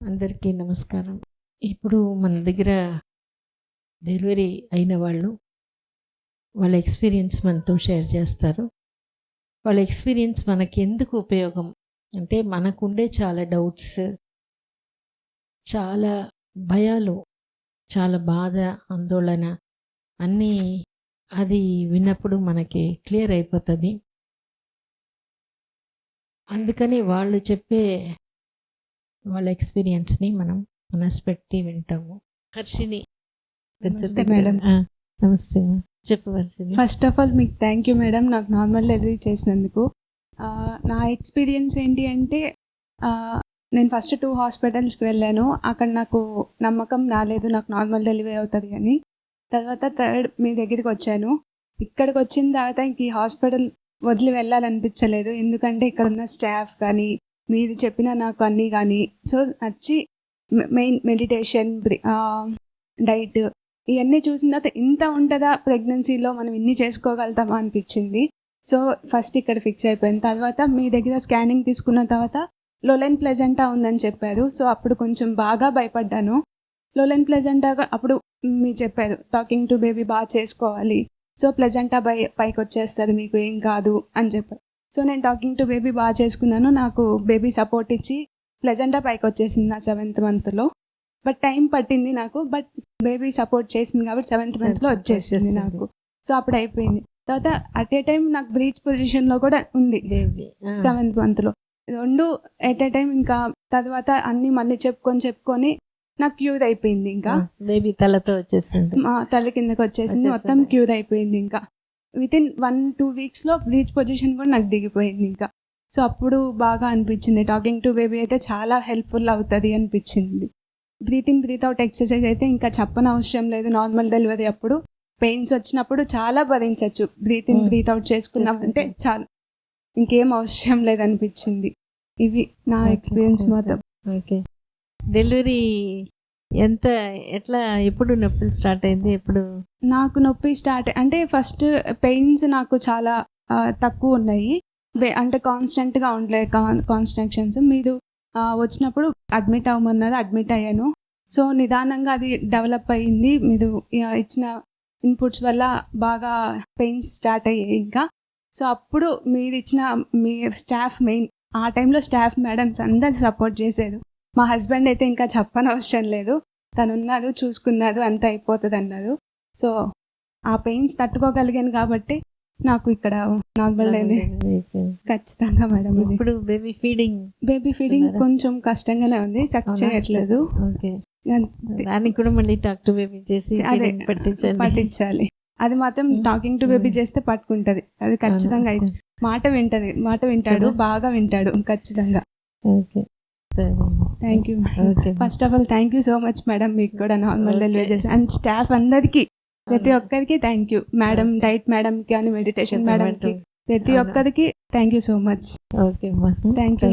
అందరికీ నమస్కారం. ఇప్పుడు మన దగ్గర డెలివరీ అయిన వాళ్ళు వాళ్ళ ఎక్స్పీరియన్స్ మనతో షేర్ చేస్తారు. వాళ్ళ ఎక్స్పీరియన్స్ మనకి ఎందుకు ఉపయోగం? అంటే మనకుండే చాలా డౌట్స్ చాలా భయాలు చాలా బాధ ఆందోళన అన్నీ అది విన్నప్పుడు మనకి క్లియర్ అయిపోతుంది. అందుకని వాళ్ళు చెప్పే వాళ్ళ ఎక్స్పీరియన్స్ని మనం మనసు పెట్టి వింటాము. హర్షిని. నమస్తే మేడం. నమస్తే. చెప్పు హర్షిని. ఫస్ట్ ఆఫ్ ఆల్ మీకు థ్యాంక్ యూ మేడం నాకు నార్మల్ డెలివరీ చేసినందుకు. ఆ, నా ఎక్స్పీరియన్స్ ఏంటి అంటే ఆ, నేను ఫస్ట్ టూ హాస్పిటల్స్కి వెళ్ళాను. అక్కడ నాకు నమ్మకం రాలేదు నాకు నార్మల్ డెలివరీ అవుతుంది అని. తర్వాత థర్డ్ మీ దగ్గరికి వచ్చాను. ఇక్కడికి వచ్చిన తర్వాత ఇంక ఈ హాస్పిటల్ వదిలి వెళ్ళాలనిపించలేదు. ఎందుకంటే ఇక్కడ ఉన్న స్టాఫ్ కానీ మీది చెప్పిన నాకు అన్నీ కానీ. సో నచ్చి మెయిన్ మెడిటేషన్ డైట్ ఇవన్నీ చూసిన తర్వాత ఇంత ఉంటుందా ప్రెగ్నెన్సీలో మనం ఇన్ని చేసుకోగలుగుతామా అనిపించింది. సో ఫస్ట్ ఇక్కడ ఫిక్స్ అయిపోయింది తర్వాత మీ దగ్గర స్కానింగ్ తీసుకున్న తర్వాత లోలెన్ ప్లెజెంటా ఉందని చెప్పారు. సో అప్పుడు కొంచెం బాగా భయపడ్డాను. లోలెన్ ప్లెజెంటా అప్పుడు మీరు చెప్పారు టాకింగ్ టు బేబీ బాగా చేసుకోవాలి. సో ప్లెజెంటా బై పైకి వచ్చేస్తుంది మీకు ఏం కాదు అని చెప్పారు. సో నేను టాకింగ్ టు బేబీ బాగా చేసుకున్నాను. నాకు బేబీ సపోర్ట్ ఇచ్చి ప్లెజెంటా పైకి వచ్చేసింది నా సెవెంత్ మంత్లో బట్ టైం పట్టింది నాకు. బట్ బేబీ సపోర్ట్ చేసింది కాబట్టి సెవెంత్ మంత్లో వచ్చేసింది వచ్చేసింది. నాకు. సో అప్పుడు అయిపోయింది. తర్వాత అట్ ఏ టైం నాకు బ్రీచ్ పొజిషన్లో కూడా ఉంది. సెవెంత్ మంత్లో రెండు ఎట్ ఏ టైం ఇంకా తర్వాత అన్ని మళ్ళీ చెప్పుకొని చెప్పుకొని నాకు క్యూర్ అయిపోయింది ఇంకా. బేబీ తలతో వచ్చేసింది. మా తల్లి కిందకి వచ్చేసింది. మొత్తం. క్యూర్ అయిపోయింది ఇంకా. విత్ ఇన్ వన్ టూ వీక్స్లో బ్రీచ్ పొజిషన్ కూడా నాకు దిగిపోయింది ఇంకా. సో అప్పుడు బాగా అనిపించింది. టాకింగ్ టు బేబీ అయితే చాలా హెల్ప్ఫుల్ అవుతుంది అనిపించింది. Breathe in breathe out exercise అయితే ఇంకా చెప్పనవసరం లేదు. నార్మల్ డెలివరీ అప్పుడు పెయిన్స్ వచ్చినప్పుడు చాలా భరించవచ్చు బ్రీత్ ఇన్. బ్రీత్ అవుట్ చేసుకున్నామంటే చేసుకుంటే. చాలు. ఇంకేం అవసరం లేదు అనిపించింది. ఇవి నా ఎక్స్పీరియన్స్. మొత్తం ఓకే డెలివరీ ఎంత ఎట్లా ఎప్పుడు నొప్పులు స్టార్ట్ అయింది? ఎప్పుడు? నాకు నొప్పి స్టార్ట్ అంటే ఫస్ట్ పెయిన్స్ నాకు చాలా తక్కువ ఉన్నాయి. అంటే కాన్స్టెంట్గా ఉండలే కాన్స్ట్రక్షన్స్ మీరు వచ్చినప్పుడు అడ్మిట్ అవ్వమన్నది అడ్మిట్ అయ్యాను. సో నిదానంగా అది డెవలప్ అయ్యింది. మీరు ఇచ్చిన ఇన్పుట్స్ వల్ల బాగా పెయిన్స్ స్టార్ట్ అయ్యాయి ఇంకా. సో అప్పుడు మీరు ఇచ్చిన మీ స్టాఫ్ మెయిన్ ఆ టైంలో స్టాఫ్ మేడమ్స్ అందరు సపోర్ట్ చేశారు. మా హస్బెండ్ అయితే ఇంకా చెప్పనవసరం లేదు. తను ఉన్నారు చూసుకున్నారు అంత అయిపోతుంది అన్నారు సో ఆ పెయిన్స్ తట్టుకోగలిగాను కాబట్టి నాకు ఇక్కడ నార్మల్. ఖచ్చితంగా మేడం ఇప్పుడు బేబీ ఫీడింగ్ బేబీ ఫీడింగ్? కొంచెం కష్టంగానే ఉంది. సక్ చేయట్లేదు. దానికి కూడా మళ్ళీ టాక్ టు బేబీ చేసి అదే పట్టించాలి. అది మాత్రం. Talking to baby. చేస్తే పట్టుకుంటది. అది ఖచ్చితంగా మాట వింటది. మాట వింటాడు? బాగా వింటాడు ఖచ్చితంగా. Okay. Thank you first of all thank you so much madam మీకు కూడా నార్మల్. డెలివరీ చేసి అండ్ స్టాఫ్ అందరికి ప్రతి ఒక్కరికి thank you madam. Diet madam కి అని మెడిటేషన్ మేడం కి ప్రతి. ఒక్కరికి thank you so much okay you, Thank you.